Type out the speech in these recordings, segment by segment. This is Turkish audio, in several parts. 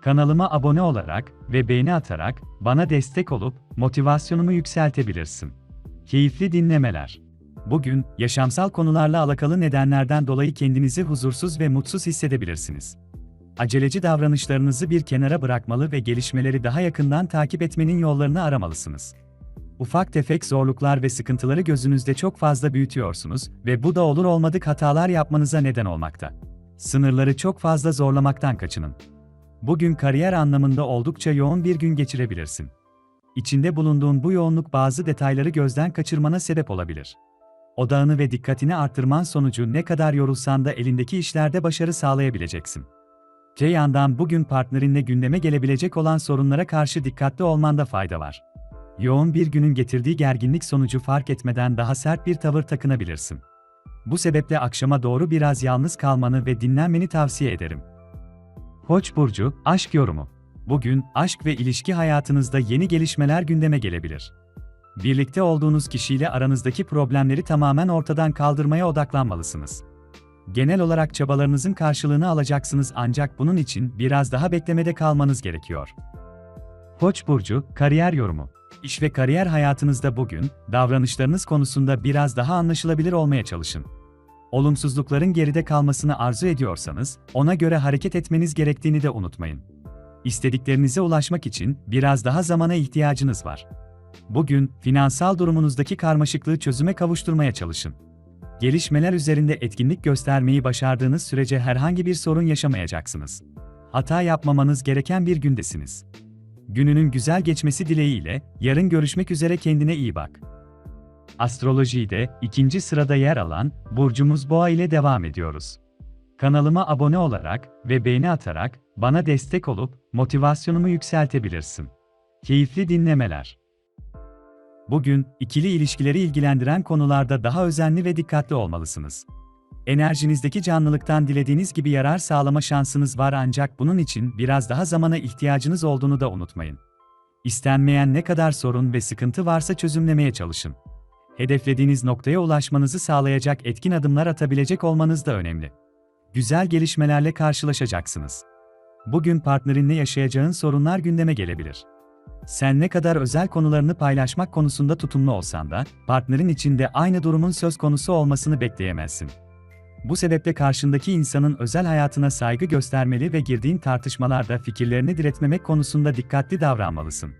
Kanalıma abone olarak ve beğeni atarak bana destek olup motivasyonumu yükseltebilirsin. Keyifli dinlemeler. Bugün yaşamsal konularla alakalı nedenlerden dolayı kendinizi huzursuz ve mutsuz hissedebilirsiniz. Aceleci davranışlarınızı bir kenara bırakmalı ve gelişmeleri daha yakından takip etmenin yollarını aramalısınız. Ufak tefek zorluklar ve sıkıntıları gözünüzde çok fazla büyütüyorsunuz ve bu da olur olmadık hatalar yapmanıza neden olmakta. Sınırları çok fazla zorlamaktan kaçının. Bugün kariyer anlamında oldukça yoğun bir gün geçirebilirsin. İçinde bulunduğun bu yoğunluk bazı detayları gözden kaçırmana sebep olabilir. Odağını ve dikkatini arttırman sonucu ne kadar yorulsan da elindeki işlerde başarı sağlayabileceksin. Te yandan bugün partnerinle gündeme gelebilecek olan sorunlara karşı dikkatli olmanda fayda var. Yoğun bir günün getirdiği gerginlik sonucu fark etmeden daha sert bir tavır takınabilirsin. Bu sebeple akşama doğru biraz yalnız kalmanı ve dinlenmeni tavsiye ederim. Koç burcu aşk yorumu. Bugün aşk ve ilişki hayatınızda yeni gelişmeler gündeme gelebilir. Birlikte olduğunuz kişiyle aranızdaki problemleri tamamen ortadan kaldırmaya odaklanmalısınız. Genel olarak çabalarınızın karşılığını alacaksınız ancak bunun için biraz daha beklemede kalmanız gerekiyor. Koç burcu kariyer yorumu. İş ve kariyer hayatınızda bugün davranışlarınız konusunda biraz daha anlaşılabilir olmaya çalışın. Olumsuzlukların geride kalmasını arzu ediyorsanız, ona göre hareket etmeniz gerektiğini de unutmayın. İstediklerinize ulaşmak için biraz daha zamana ihtiyacınız var. Bugün finansal durumunuzdaki karmaşıklığı çözüme kavuşturmaya çalışın. Gelişmeler üzerinde etkinlik göstermeyi başardığınız sürece herhangi bir sorun yaşamayacaksınız. Hata yapmamanız gereken bir gündesiniz. Gününün güzel geçmesi dileğiyle yarın görüşmek üzere kendine iyi bak. Astrolojide ikinci sırada yer alan burcumuz Boğa ile devam ediyoruz. Kanalıma abone olarak ve beğeni atarak bana destek olup motivasyonumu yükseltebilirsin. Keyifli dinlemeler. Bugün ikili ilişkileri ilgilendiren konularda daha özenli ve dikkatli olmalısınız. Enerjinizdeki canlılıktan dilediğiniz gibi yarar sağlama şansınız var ancak bunun için biraz daha zamana ihtiyacınız olduğunu da unutmayın. İstenmeyen ne kadar sorun ve sıkıntı varsa çözümlemeye çalışın. Hedeflediğiniz noktaya ulaşmanızı sağlayacak etkin adımlar atabilecek olmanız da önemli. Güzel gelişmelerle karşılaşacaksınız. Bugün partnerinle yaşayacağın sorunlar gündeme gelebilir. Sen ne kadar özel konularını paylaşmak konusunda tutumlu olsan da, partnerin içinde aynı durumun söz konusu olmasını bekleyemezsin. Bu sebeple karşındaki insanın özel hayatına saygı göstermeli ve girdiğin tartışmalarda fikirlerini diretmemek konusunda dikkatli davranmalısın.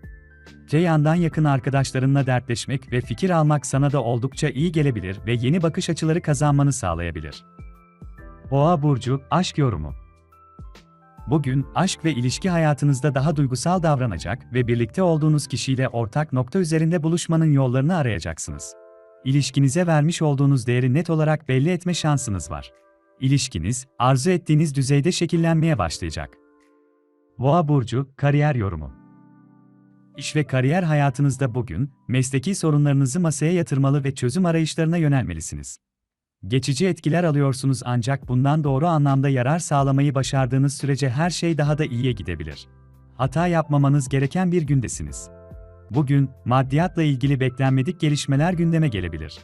Te yandan yakın arkadaşlarınla dertleşmek ve fikir almak sana da oldukça iyi gelebilir ve yeni bakış açıları kazanmanı sağlayabilir. Boğa burcu aşk yorumu. Bugün aşk ve ilişki hayatınızda daha duygusal davranacak ve birlikte olduğunuz kişiyle ortak nokta üzerinde buluşmanın yollarını arayacaksınız. İlişkinize vermiş olduğunuz değeri net olarak belli etme şansınız var. İlişkiniz arzu ettiğiniz düzeyde şekillenmeye başlayacak. Boğa burcu kariyer yorumu. İş ve kariyer hayatınızda bugün mesleki sorunlarınızı masaya yatırmalı ve çözüm arayışlarına yönelmelisiniz. Geçici etkiler alıyorsunuz ancak bundan doğru anlamda yarar sağlamayı başardığınız sürece her şey daha da iyiye gidebilir. Hata yapmamanız gereken bir gündesiniz. Bugün maddiyatla ilgili beklenmedik gelişmeler gündeme gelebilir.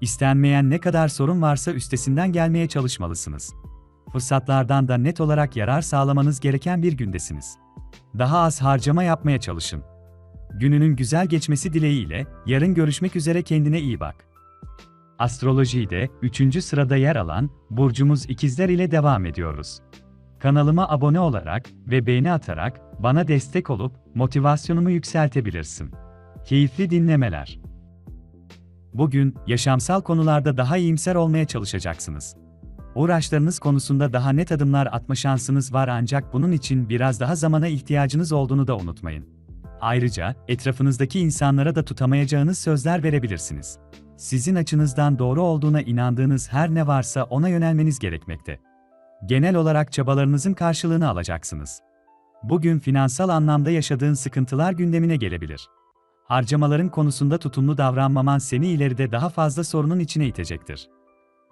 İstenmeyen ne kadar sorun varsa üstesinden gelmeye çalışmalısınız. Fırsatlardan da net olarak yarar sağlamanız gereken bir gündesiniz. Daha az harcama yapmaya çalışın. Gününün güzel geçmesi dileğiyle yarın görüşmek üzere kendine iyi bak. Astrolojide 3. sırada yer alan burcumuz ikizler ile devam ediyoruz. Kanalıma abone olarak ve beğeni atarak bana destek olup motivasyonumu yükseltebilirsin. Keyifli dinlemeler. Bugün yaşamsal konularda daha iyimser olmaya çalışacaksınız. Uğraşlarınız konusunda daha net adımlar atma şansınız var ancak bunun için biraz daha zamana ihtiyacınız olduğunu da unutmayın. Ayrıca etrafınızdaki insanlara da tutamayacağınız sözler verebilirsiniz. Sizin açınızdan doğru olduğuna inandığınız her ne varsa ona yönelmeniz gerekmekte. Genel olarak çabalarınızın karşılığını alacaksınız. Bugün finansal anlamda yaşadığın sıkıntılar gündemine gelebilir. Harcamaların konusunda tutumlu davranmaman seni ileride daha fazla sorunun içine itecektir.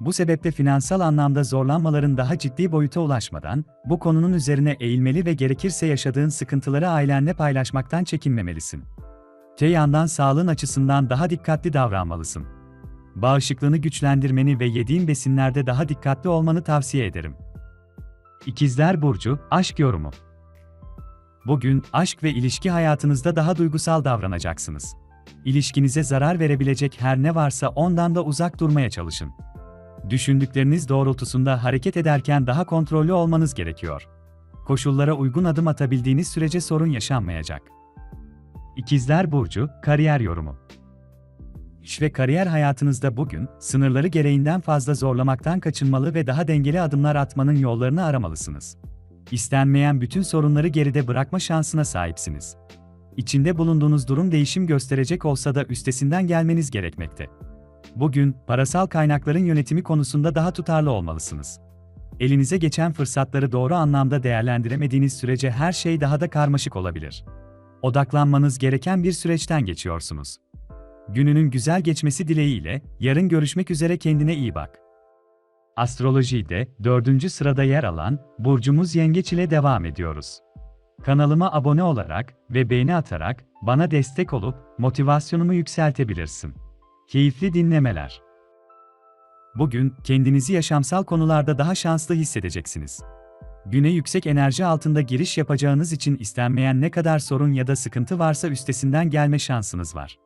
Bu sebeple finansal anlamda zorlanmaların daha ciddi boyuta ulaşmadan, bu konunun üzerine eğilmeli ve gerekirse yaşadığın sıkıntıları ailenle paylaşmaktan çekinmemelisin. Te yandan sağlığın açısından daha dikkatli davranmalısın. Bağışıklığını güçlendirmeni ve yediğin besinlerde daha dikkatli olmanı tavsiye ederim. İkizler Burcu, Aşk Yorumu Bugün, aşk ve ilişki hayatınızda daha duygusal davranacaksınız. İlişkinize zarar verebilecek her ne varsa ondan da uzak durmaya çalışın. Düşündükleriniz doğrultusunda hareket ederken daha kontrollü olmanız gerekiyor. Koşullara uygun adım atabildiğiniz sürece sorun yaşanmayacak. İkizler Burcu, Kariyer Yorumu İş ve kariyer hayatınızda bugün, sınırları gereğinden fazla zorlamaktan kaçınmalı ve daha dengeli adımlar atmanın yollarını aramalısınız. İstenmeyen bütün sorunları geride bırakma şansına sahipsiniz. İçinde bulunduğunuz durum değişim gösterecek olsa da üstesinden gelmeniz gerekmekte. Bugün, parasal kaynakların yönetimi konusunda daha tutarlı olmalısınız. Elinize geçen fırsatları doğru anlamda değerlendiremediğiniz sürece her şey daha da karmaşık olabilir. Odaklanmanız gereken bir süreçten geçiyorsunuz. Gününün güzel geçmesi dileğiyle, yarın görüşmek üzere kendine iyi bak. Astrolojide dördüncü sırada yer alan burcumuz Yengeç ile devam ediyoruz. Kanalıma abone olarak ve beğeni atarak bana destek olup motivasyonumu yükseltebilirsin. Keyifli dinlemeler. Bugün kendinizi yaşamsal konularda daha şanslı hissedeceksiniz. Güne yüksek enerji altında giriş yapacağınız için istenmeyen ne kadar sorun ya da sıkıntı varsa üstesinden gelme şansınız var.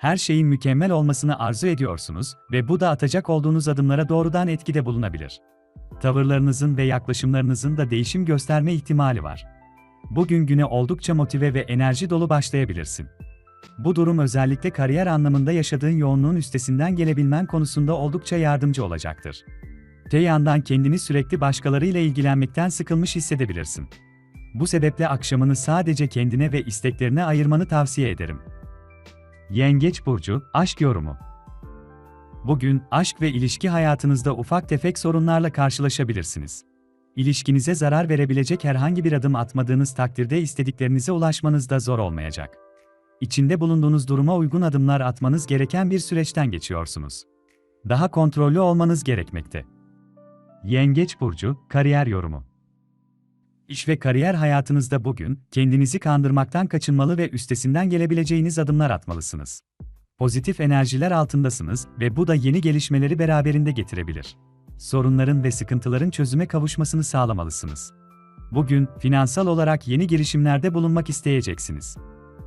Her şeyin mükemmel olmasını arzu ediyorsunuz ve bu da atacak olduğunuz adımlara doğrudan etkide bulunabilir. Tavırlarınızın ve yaklaşımlarınızın da değişim gösterme ihtimali var. Bugün güne oldukça motive ve enerji dolu başlayabilirsin. Bu durum özellikle kariyer anlamında yaşadığın yoğunluğun üstesinden gelebilmen konusunda oldukça yardımcı olacaktır. Te yandan kendini sürekli başkalarıyla ilgilenmekten sıkılmış hissedebilirsin. Bu sebeple akşamını sadece kendine ve isteklerine ayırmanı tavsiye ederim. Yengeç burcu aşk yorumu. Bugün aşk ve ilişki hayatınızda ufak tefek sorunlarla karşılaşabilirsiniz. İlişkinize zarar verebilecek herhangi bir adım atmadığınız takdirde istediklerinize ulaşmanız da zor olmayacak. İçinde bulunduğunuz duruma uygun adımlar atmanız gereken bir süreçten geçiyorsunuz. Daha kontrollü olmanız gerekmekte. Yengeç burcu kariyer yorumu. İş ve kariyer hayatınızda bugün kendinizi kandırmaktan kaçınmalı ve üstesinden gelebileceğiniz adımlar atmalısınız. Pozitif enerjiler altındasınız ve bu da yeni gelişmeleri beraberinde getirebilir. Sorunların ve sıkıntıların çözüme kavuşmasını sağlamalısınız. Bugün finansal olarak yeni girişimlerde bulunmak isteyeceksiniz.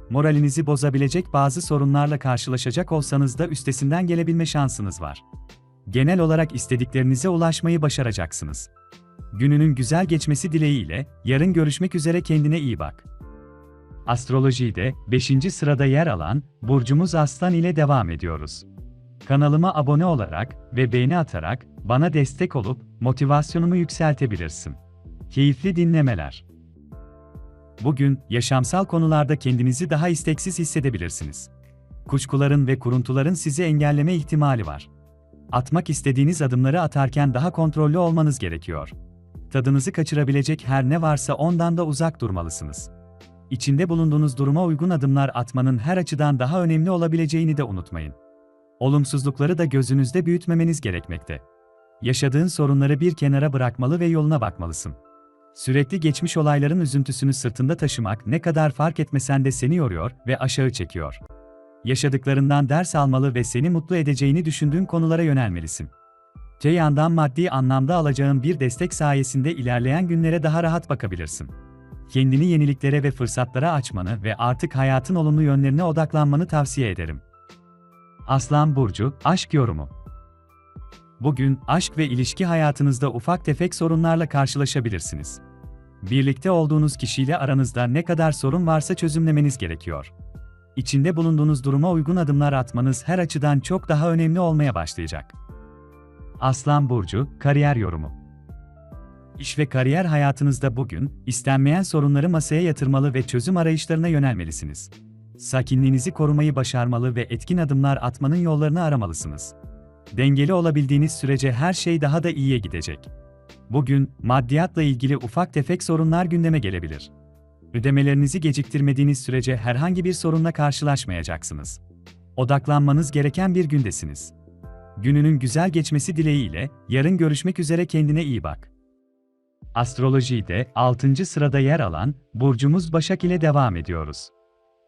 Moralinizi bozabilecek bazı sorunlarla karşılaşacak olsanız da üstesinden gelebilme şansınız var. Genel olarak istediklerinize ulaşmayı başaracaksınız. Gününün güzel geçmesi dileğiyle, yarın görüşmek üzere kendine iyi bak. Astrolojide 5. sırada yer alan burcumuz Aslan ile devam ediyoruz. Kanalıma abone olarak ve beğeni atarak bana destek olup motivasyonumu yükseltebilirsin. Keyifli dinlemeler. Bugün yaşamsal konularda kendinizi daha isteksiz hissedebilirsiniz. Kuşkuların ve kuruntuların sizi engelleme ihtimali var. Atmak istediğiniz adımları atarken daha kontrollü olmanız gerekiyor tadınızı kaçırabilecek her ne varsa ondan da uzak durmalısınız. İçinde bulunduğunuz duruma uygun adımlar atmanın her açıdan daha önemli olabileceğini de unutmayın. Olumsuzlukları da gözünüzde büyütmemeniz gerekmekte. Yaşadığın sorunları bir kenara bırakmalı ve yoluna bakmalısın. Sürekli geçmiş olayların üzüntüsünü sırtında taşımak ne kadar fark etmesen de seni yoruyor ve aşağı çekiyor. Yaşadıklarından ders almalı ve seni mutlu edeceğini düşündüğün konulara yönelmelisin. Te yandan maddi anlamda alacağın bir destek sayesinde ilerleyen günlere daha rahat bakabilirsin. Kendini yeniliklere ve fırsatlara açmanı ve artık hayatın olumlu yönlerine odaklanmanı tavsiye ederim. Aslan Burcu, Aşk Yorumu Bugün, aşk ve ilişki hayatınızda ufak tefek sorunlarla karşılaşabilirsiniz. Birlikte olduğunuz kişiyle aranızda ne kadar sorun varsa çözümlemeniz gerekiyor. İçinde bulunduğunuz duruma uygun adımlar atmanız her açıdan çok daha önemli olmaya başlayacak. Aslan Burcu, Kariyer Yorumu İş ve kariyer hayatınızda bugün, istenmeyen sorunları masaya yatırmalı ve çözüm arayışlarına yönelmelisiniz. Sakinliğinizi korumayı başarmalı ve etkin adımlar atmanın yollarını aramalısınız. Dengeli olabildiğiniz sürece her şey daha da iyiye gidecek. Bugün, maddiyatla ilgili ufak tefek sorunlar gündeme gelebilir. Ödemelerinizi geciktirmediğiniz sürece herhangi bir sorunla karşılaşmayacaksınız. Odaklanmanız gereken bir gündesiniz. Gününün güzel geçmesi dileğiyle, yarın görüşmek üzere kendine iyi bak. Astrolojide 6. sırada yer alan burcumuz Başak ile devam ediyoruz.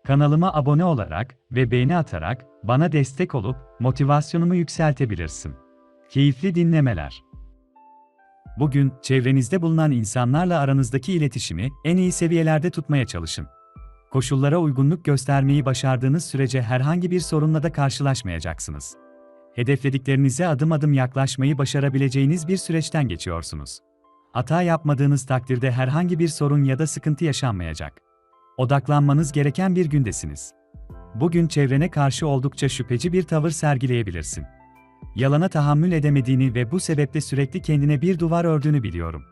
Kanalıma abone olarak ve beğeni atarak bana destek olup motivasyonumu yükseltebilirsin. Keyifli dinlemeler. Bugün çevrenizde bulunan insanlarla aranızdaki iletişimi en iyi seviyelerde tutmaya çalışın. Koşullara uygunluk göstermeyi başardığınız sürece herhangi bir sorunla da karşılaşmayacaksınız. Hedeflediklerinize adım adım yaklaşmayı başarabileceğiniz bir süreçten geçiyorsunuz. Hata yapmadığınız takdirde herhangi bir sorun ya da sıkıntı yaşanmayacak. Odaklanmanız gereken bir gündesiniz. Bugün çevrene karşı oldukça şüpheci bir tavır sergileyebilirsin. Yalana tahammül edemediğini ve bu sebeple sürekli kendine bir duvar ördüğünü biliyorum.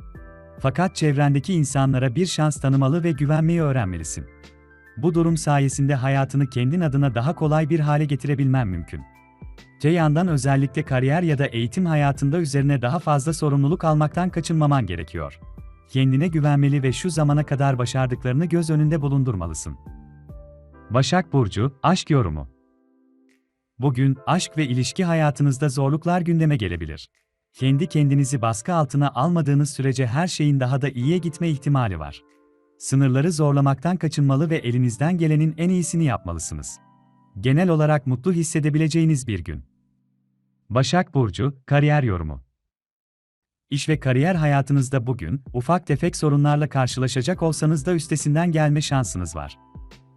Fakat çevrendeki insanlara bir şans tanımalı ve güvenmeyi öğrenmelisin. Bu durum sayesinde hayatını kendin adına daha kolay bir hale getirebilmen mümkün. Te yandan özellikle kariyer ya da eğitim hayatında üzerine daha fazla sorumluluk almaktan kaçınmaman gerekiyor. Kendine güvenmeli ve şu zamana kadar başardıklarını göz önünde bulundurmalısın. Başak Burcu, Aşk Yorumu Bugün, aşk ve ilişki hayatınızda zorluklar gündeme gelebilir. Kendi kendinizi baskı altına almadığınız sürece her şeyin daha da iyiye gitme ihtimali var. Sınırları zorlamaktan kaçınmalı ve elinizden gelenin en iyisini yapmalısınız. Genel olarak mutlu hissedebileceğiniz bir gün. Başak Burcu, Kariyer Yorumu İş ve kariyer hayatınızda bugün, ufak tefek sorunlarla karşılaşacak olsanız da üstesinden gelme şansınız var.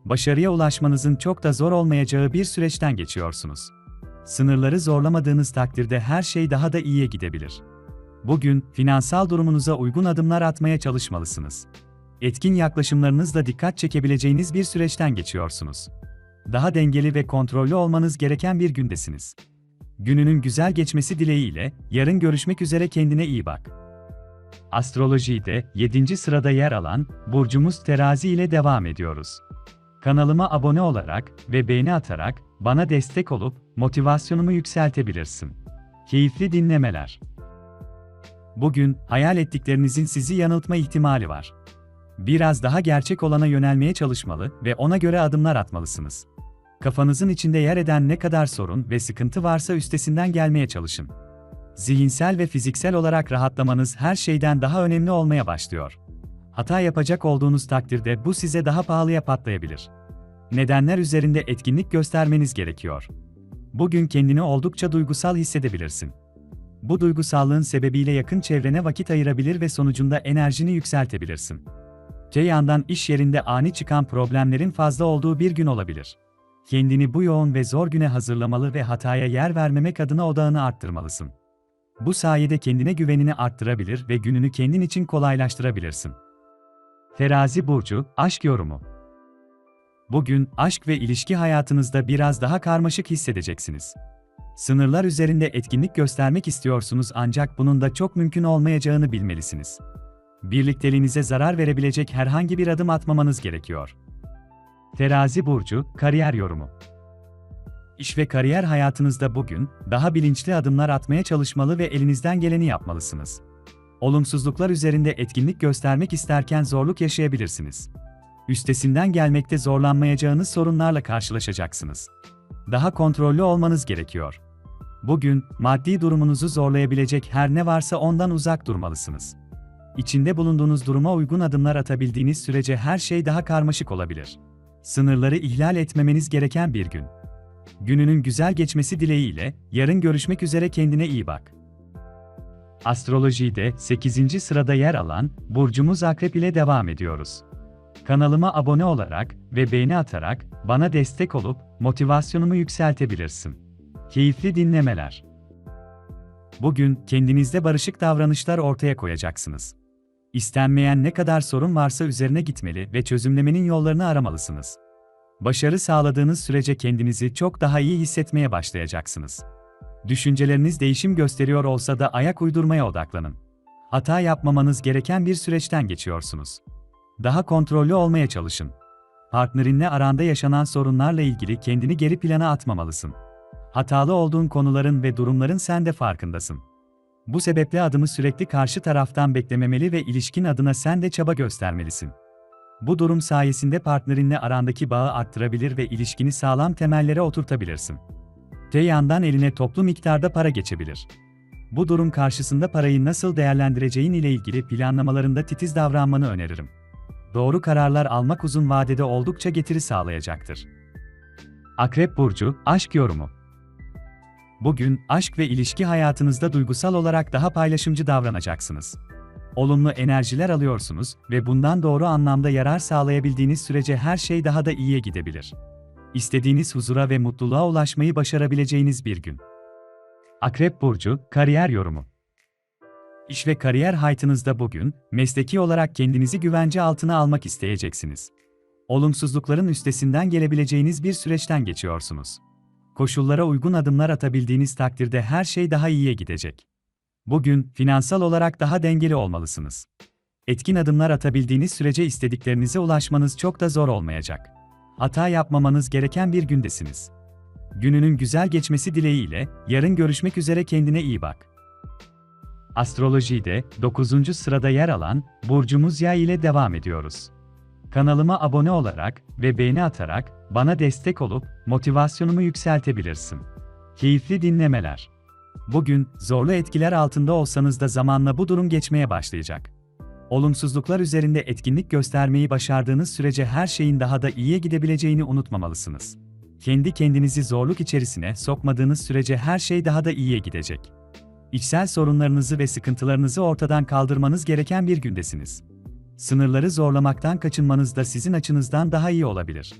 Başarıya ulaşmanızın çok da zor olmayacağı bir süreçten geçiyorsunuz. Sınırları zorlamadığınız takdirde her şey daha da iyiye gidebilir. Bugün, finansal durumunuza uygun adımlar atmaya çalışmalısınız. Etkin yaklaşımlarınızla dikkat çekebileceğiniz bir süreçten geçiyorsunuz. Daha dengeli ve kontrollü olmanız gereken bir gündesiniz. Gününün güzel geçmesi dileğiyle, yarın görüşmek üzere kendine iyi bak. Astrolojide 7. sırada yer alan burcumuz Terazi ile devam ediyoruz. Kanalıma abone olarak ve beğeni atarak bana destek olup motivasyonumu yükseltebilirsin. Keyifli dinlemeler. Bugün hayal ettiklerinizin sizi yanıltma ihtimali var. Biraz daha gerçek olana yönelmeye çalışmalı ve ona göre adımlar atmalısınız. Kafanızın içinde yer eden ne kadar sorun ve sıkıntı varsa üstesinden gelmeye çalışın. Zihinsel ve fiziksel olarak rahatlamanız her şeyden daha önemli olmaya başlıyor. Hata yapacak olduğunuz takdirde bu size daha pahalıya patlayabilir. Nedenler üzerinde etkinlik göstermeniz gerekiyor. Bugün kendini oldukça duygusal hissedebilirsin. Bu duygusallığın sebebiyle yakın çevrene vakit ayırabilir ve sonucunda enerjini yükseltebilirsin. Te yandan iş yerinde ani çıkan problemlerin fazla olduğu bir gün olabilir. Kendini bu yoğun ve zor güne hazırlamalı ve hataya yer vermemek adına odağını arttırmalısın. Bu sayede kendine güvenini arttırabilir ve gününü kendin için kolaylaştırabilirsin. Terazi burcu aşk yorumu. Bugün aşk ve ilişki hayatınızda biraz daha karmaşık hissedeceksiniz. Sınırlar üzerinde etkinlik göstermek istiyorsunuz ancak bunun da çok mümkün olmayacağını bilmelisiniz. Birlikteliğinize zarar verebilecek herhangi bir adım atmamanız gerekiyor. Terazi burcu kariyer yorumu. İş ve kariyer hayatınızda bugün daha bilinçli adımlar atmaya çalışmalı ve elinizden geleni yapmalısınız. Olumsuzluklar üzerinde etkinlik göstermek isterken zorluk yaşayabilirsiniz. Üstesinden gelmekte zorlanmayacağınız sorunlarla karşılaşacaksınız. Daha kontrollü olmanız gerekiyor. Bugün maddi durumunuzu zorlayabilecek her ne varsa ondan uzak durmalısınız. İçinde bulunduğunuz duruma uygun adımlar atabildiğiniz sürece her şey daha karmaşık olabilir. Sınırları ihlal etmemeniz gereken bir gün. Gününün güzel geçmesi dileğiyle yarın görüşmek üzere kendine iyi bak. Astrolojide 8. sırada yer alan burcumuz Akrep ile devam ediyoruz. Kanalıma abone olarak ve beğeni atarak bana destek olup motivasyonumu yükseltebilirsin. Keyifli dinlemeler. Bugün kendinizde barışık davranışlar ortaya koyacaksınız. İstenmeyen ne kadar sorun varsa üzerine gitmeli ve çözümlemenin yollarını aramalısınız. Başarı sağladığınız sürece kendinizi çok daha iyi hissetmeye başlayacaksınız. Düşünceleriniz değişim gösteriyor olsa da ayak uydurmaya odaklanın. Hata yapmamanız gereken bir süreçten geçiyorsunuz. Daha kontrollü olmaya çalışın. Partnerinle aranda yaşanan sorunlarla ilgili kendini geri plana atmamalısın. Hatalı olduğun konuların ve durumların sen de farkındasın. Bu sebeple adımı sürekli karşı taraftan beklememeli ve ilişkin adına sen de çaba göstermelisin. Bu durum sayesinde partnerinle arandaki bağı arttırabilir ve ilişkini sağlam temellere oturtabilirsin. Te yandan eline toplu miktarda para geçebilir. Bu durum karşısında parayı nasıl değerlendireceğin ile ilgili planlamalarında titiz davranmanı öneririm. Doğru kararlar almak uzun vadede oldukça getiri sağlayacaktır. Akrep Burcu, Aşk Yorumu Bugün, aşk ve ilişki hayatınızda duygusal olarak daha paylaşımcı davranacaksınız. Olumlu enerjiler alıyorsunuz ve bundan doğru anlamda yarar sağlayabildiğiniz sürece her şey daha da iyiye gidebilir. İstediğiniz huzura ve mutluluğa ulaşmayı başarabileceğiniz bir gün. Akrep Burcu, Kariyer Yorumu İş ve kariyer hayatınızda bugün, mesleki olarak kendinizi güvence altına almak isteyeceksiniz. Olumsuzlukların üstesinden gelebileceğiniz bir süreçten geçiyorsunuz. Koşullara uygun adımlar atabildiğiniz takdirde her şey daha iyiye gidecek. Bugün, finansal olarak daha dengeli olmalısınız. Etkin adımlar atabildiğiniz sürece istediklerinize ulaşmanız çok da zor olmayacak. Hata yapmamanız gereken bir gündesiniz. Gününün güzel geçmesi dileğiyle, yarın görüşmek üzere kendine iyi bak. Astrolojide 9. sırada yer alan burcumuz Yay ile devam ediyoruz. Kanalıma abone olarak ve beğeni atarak bana destek olup motivasyonumu yükseltebilirsin. Keyifli dinlemeler. Bugün zorlu etkiler altında olsanız da zamanla bu durum geçmeye başlayacak. Olumsuzluklar üzerinde etkinlik göstermeyi başardığınız sürece her şeyin daha da iyiye gidebileceğini unutmamalısınız. Kendi kendinizi zorluk içerisine sokmadığınız sürece her şey daha da iyiye gidecek. İçsel sorunlarınızı ve sıkıntılarınızı ortadan kaldırmanız gereken bir gündesiniz. Sınırları zorlamaktan kaçınmanız da sizin açınızdan daha iyi olabilir.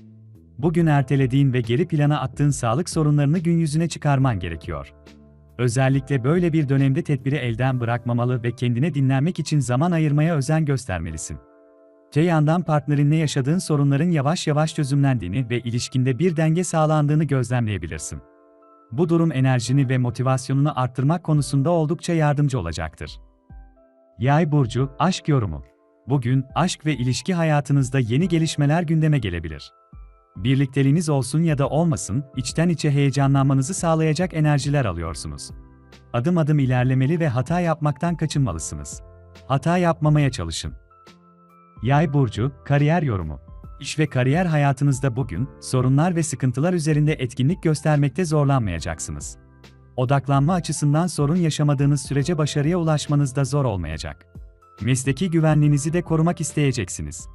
Bugün ertelediğin ve geri plana attığın sağlık sorunlarını gün yüzüne çıkarman gerekiyor. Özellikle böyle bir dönemde tedbiri elden bırakmamalı ve kendine dinlenmek için zaman ayırmaya özen göstermelisin. Te yandan partnerinle yaşadığın sorunların yavaş yavaş çözümlendiğini ve ilişkinde bir denge sağlandığını gözlemleyebilirsin. Bu durum enerjini ve motivasyonunu arttırmak konusunda oldukça yardımcı olacaktır. Yay burcu aşk yorumu. Bugün aşk ve ilişki hayatınızda yeni gelişmeler gündeme gelebilir. Birlikteliğiniz olsun ya da olmasın, içten içe heyecanlanmanızı sağlayacak enerjiler alıyorsunuz. Adım adım ilerlemeli ve hata yapmaktan kaçınmalısınız. Hata yapmamaya çalışın. Yay burcu kariyer yorumu. İş ve kariyer hayatınızda bugün sorunlar ve sıkıntılar üzerinde etkinlik göstermekte zorlanmayacaksınız. Odaklanma açısından sorun yaşamadığınız sürece başarıya ulaşmanız da zor olmayacak. Mesleki güvenliğinizi de korumak isteyeceksiniz.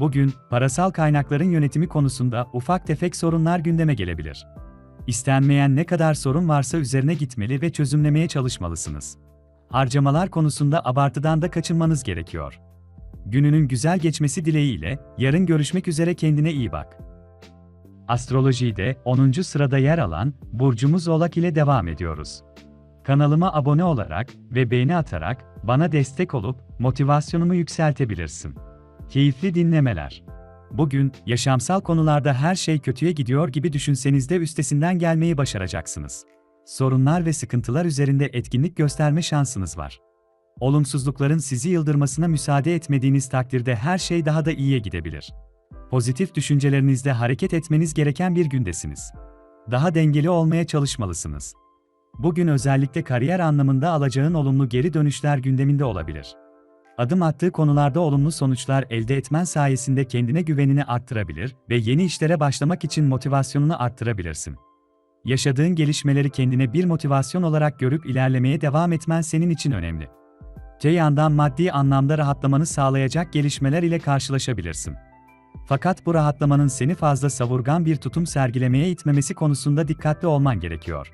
Bugün, parasal kaynakların yönetimi konusunda ufak tefek sorunlar gündeme gelebilir. İstenmeyen ne kadar sorun varsa üzerine gitmeli ve çözümlemeye çalışmalısınız. Harcamalar konusunda abartıdan da kaçınmanız gerekiyor. Gününün güzel geçmesi dileğiyle, yarın görüşmek üzere kendine iyi bak. Astrolojide 10. sırada yer alan burcumuz Oğlak ile devam ediyoruz. Kanalıma abone olarak ve beğeni atarak bana destek olup motivasyonumu yükseltebilirsin. Keyifli dinlemeler. Bugün yaşamsal konularda her şey kötüye gidiyor gibi düşünseniz de üstesinden gelmeyi başaracaksınız. Sorunlar ve sıkıntılar üzerinde etkinlik gösterme şansınız var. Olumsuzlukların sizi yıldırmasına müsaade etmediğiniz takdirde her şey daha da iyiye gidebilir. Pozitif düşüncelerinizle hareket etmeniz gereken bir gündesiniz. Daha dengeli olmaya çalışmalısınız. Bugün özellikle kariyer anlamında alacağın olumlu geri dönüşler gündeminde olabilir. Adım attığı konularda olumlu sonuçlar elde etmen sayesinde kendine güvenini arttırabilir ve yeni işlere başlamak için motivasyonunu arttırabilirsin. Yaşadığın gelişmeleri kendine bir motivasyon olarak görüp ilerlemeye devam etmen senin için önemli. Te yandan maddi anlamda rahatlamanı sağlayacak gelişmeler ile karşılaşabilirsin. Fakat bu rahatlamanın seni fazla savurgan bir tutum sergilemeye itmemesi konusunda dikkatli olman gerekiyor.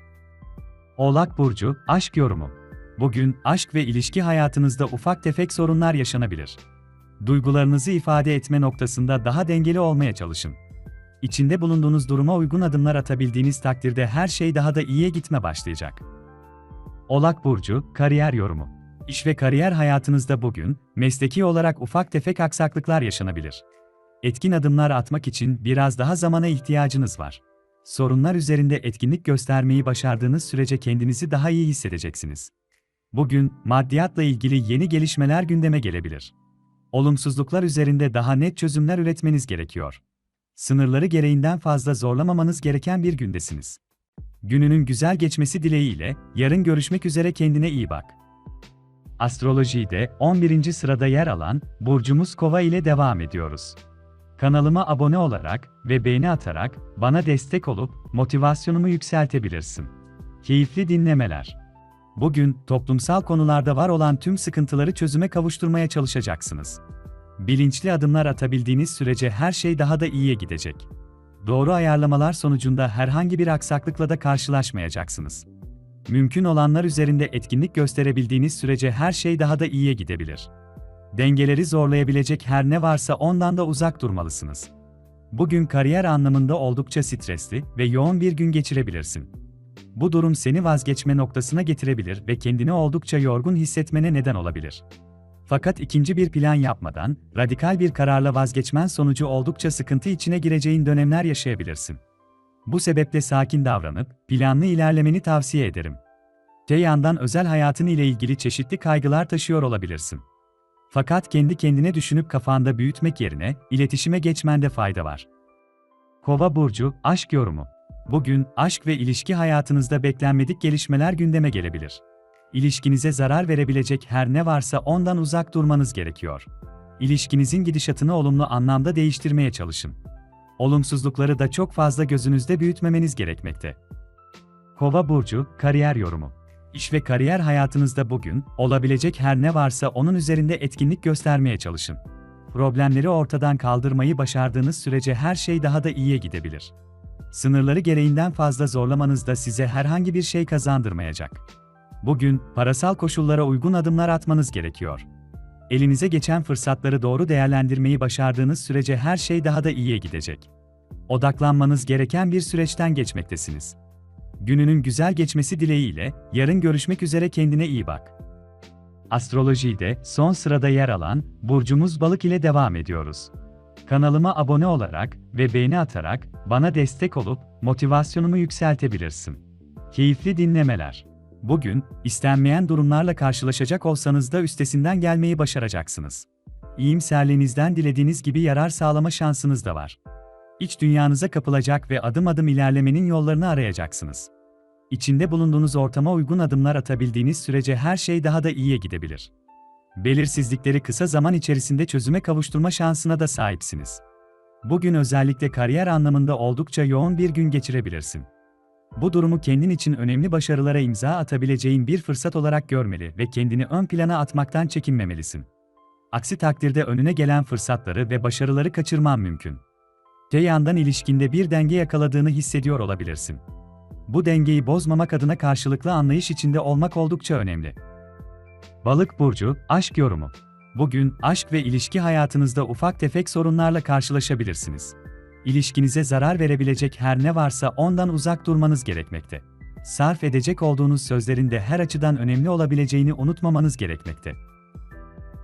Oğlak Burcu, Aşk Yorumu Bugün, aşk ve ilişki hayatınızda ufak tefek sorunlar yaşanabilir. Duygularınızı ifade etme noktasında daha dengeli olmaya çalışın. İçinde bulunduğunuz duruma uygun adımlar atabildiğiniz takdirde her şey daha da iyiye gitme başlayacak. Oğlak Burcu, Kariyer Yorumu İş ve kariyer hayatınızda bugün, mesleki olarak ufak tefek aksaklıklar yaşanabilir. Etkin adımlar atmak için biraz daha zamana ihtiyacınız var. Sorunlar üzerinde etkinlik göstermeyi başardığınız sürece kendinizi daha iyi hissedeceksiniz. Bugün, maddiyatla ilgili yeni gelişmeler gündeme gelebilir. Olumsuzluklar üzerinde daha net çözümler üretmeniz gerekiyor. Sınırları gereğinden fazla zorlamamanız gereken bir gündesiniz. Gününün güzel geçmesi dileğiyle, yarın görüşmek üzere kendine iyi bak. Astrolojide 11. sırada yer alan burcumuz Kova ile devam ediyoruz. Kanalıma abone olarak ve beğeni atarak bana destek olup motivasyonumu yükseltebilirsin. Keyifli dinlemeler. Bugün toplumsal konularda var olan tüm sıkıntıları çözüme kavuşturmaya çalışacaksınız. Bilinçli adımlar atabildiğiniz sürece her şey daha da iyiye gidecek. Doğru ayarlamalar sonucunda herhangi bir aksaklıkla da karşılaşmayacaksınız. Mümkün olanlar üzerinde etkinlik gösterebildiğiniz sürece her şey daha da iyiye gidebilir. Dengeleri zorlayabilecek her ne varsa ondan da uzak durmalısınız. Bugün kariyer anlamında oldukça stresli ve yoğun bir gün geçirebilirsin. Bu durum seni vazgeçme noktasına getirebilir ve kendini oldukça yorgun hissetmene neden olabilir. Fakat ikinci bir plan yapmadan, radikal bir kararla vazgeçmen sonucu oldukça sıkıntı içine gireceğin dönemler yaşayabilirsin. Bu sebeple sakin davranıp, planlı ilerlemeni tavsiye ederim. Te yandan özel hayatın ile ilgili çeşitli kaygılar taşıyor olabilirsin. Fakat kendi kendine düşünüp kafanda büyütmek yerine, iletişime geçmende fayda var. Kova Burcu, Aşk Yorumu Bugün, aşk ve ilişki hayatınızda beklenmedik gelişmeler gündeme gelebilir. İlişkinize zarar verebilecek her ne varsa ondan uzak durmanız gerekiyor. İlişkinizin gidişatını olumlu anlamda değiştirmeye çalışın. Olumsuzlukları da çok fazla gözünüzde büyütmemeniz gerekmekte. Kova burcu kariyer yorumu. İş ve kariyer hayatınızda bugün olabilecek her ne varsa onun üzerinde etkinlik göstermeye çalışın. Problemleri ortadan kaldırmayı başardığınız sürece her şey daha da iyiye gidebilir. Sınırları gereğinden fazla zorlamanız da size herhangi bir şey kazandırmayacak. Bugün parasal koşullara uygun adımlar atmanız gerekiyor. Elinize geçen fırsatları doğru değerlendirmeyi başardığınız sürece her şey daha da iyiye gidecek. Odaklanmanız gereken bir süreçten geçmektesiniz. Gününün güzel geçmesi dileğiyle, yarın görüşmek üzere kendine iyi bak. Astrolojide son sırada yer alan burcumuz Balık ile devam ediyoruz. Kanalıma abone olarak ve beğeni atarak bana destek olup motivasyonumu yükseltebilirsin. Keyifli dinlemeler. Bugün, istenmeyen durumlarla karşılaşacak olsanız da üstesinden gelmeyi başaracaksınız. İyimserliğinizden dilediğiniz gibi yarar sağlama şansınız da var. İç dünyanıza kapılacak ve adım adım ilerlemenin yollarını arayacaksınız. İçinde bulunduğunuz ortama uygun adımlar atabildiğiniz sürece her şey daha da iyiye gidebilir. Belirsizlikleri kısa zaman içerisinde çözüme kavuşturma şansına da sahipsiniz. Bugün özellikle kariyer anlamında oldukça yoğun bir gün geçirebilirsin. Bu durumu kendin için önemli başarılara imza atabileceğin bir fırsat olarak görmeli ve kendini ön plana atmaktan çekinmemelisin. Aksi takdirde önüne gelen fırsatları ve başarıları kaçırman mümkün. Te yandan ilişkinde bir denge yakaladığını hissediyor olabilirsin. Bu dengeyi bozmamak adına karşılıklı anlayış içinde olmak oldukça önemli. Balık burcu, aşk yorumu. Bugün aşk ve ilişki hayatınızda ufak tefek sorunlarla karşılaşabilirsiniz. İlişkinize zarar verebilecek her ne varsa ondan uzak durmanız gerekmekte. Sarf edecek olduğunuz sözlerin de her açıdan önemli olabileceğini unutmamanız gerekmekte.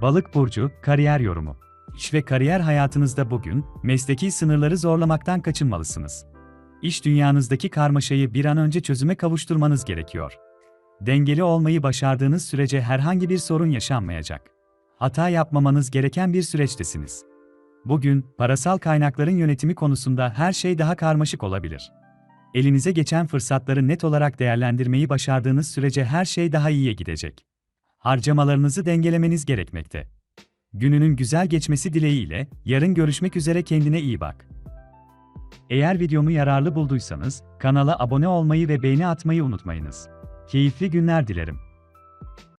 Balık burcu, kariyer yorumu. İş ve kariyer hayatınızda bugün mesleki sınırları zorlamaktan kaçınmalısınız. İş dünyanızdaki karmaşayı bir an önce çözüme kavuşturmanız gerekiyor. Dengeli olmayı başardığınız sürece herhangi bir sorun yaşanmayacak. Hata yapmamanız gereken bir süreçtesiniz. Bugün, parasal kaynakların yönetimi konusunda her şey daha karmaşık olabilir. Elinize geçen fırsatları net olarak değerlendirmeyi başardığınız sürece her şey daha iyiye gidecek. Harcamalarınızı dengelemeniz gerekmekte. Gününün güzel geçmesi dileğiyle, yarın görüşmek üzere kendine iyi bak. Eğer videomu yararlı bulduysanız, kanala abone olmayı ve beğeni atmayı unutmayınız. Keyifli günler dilerim.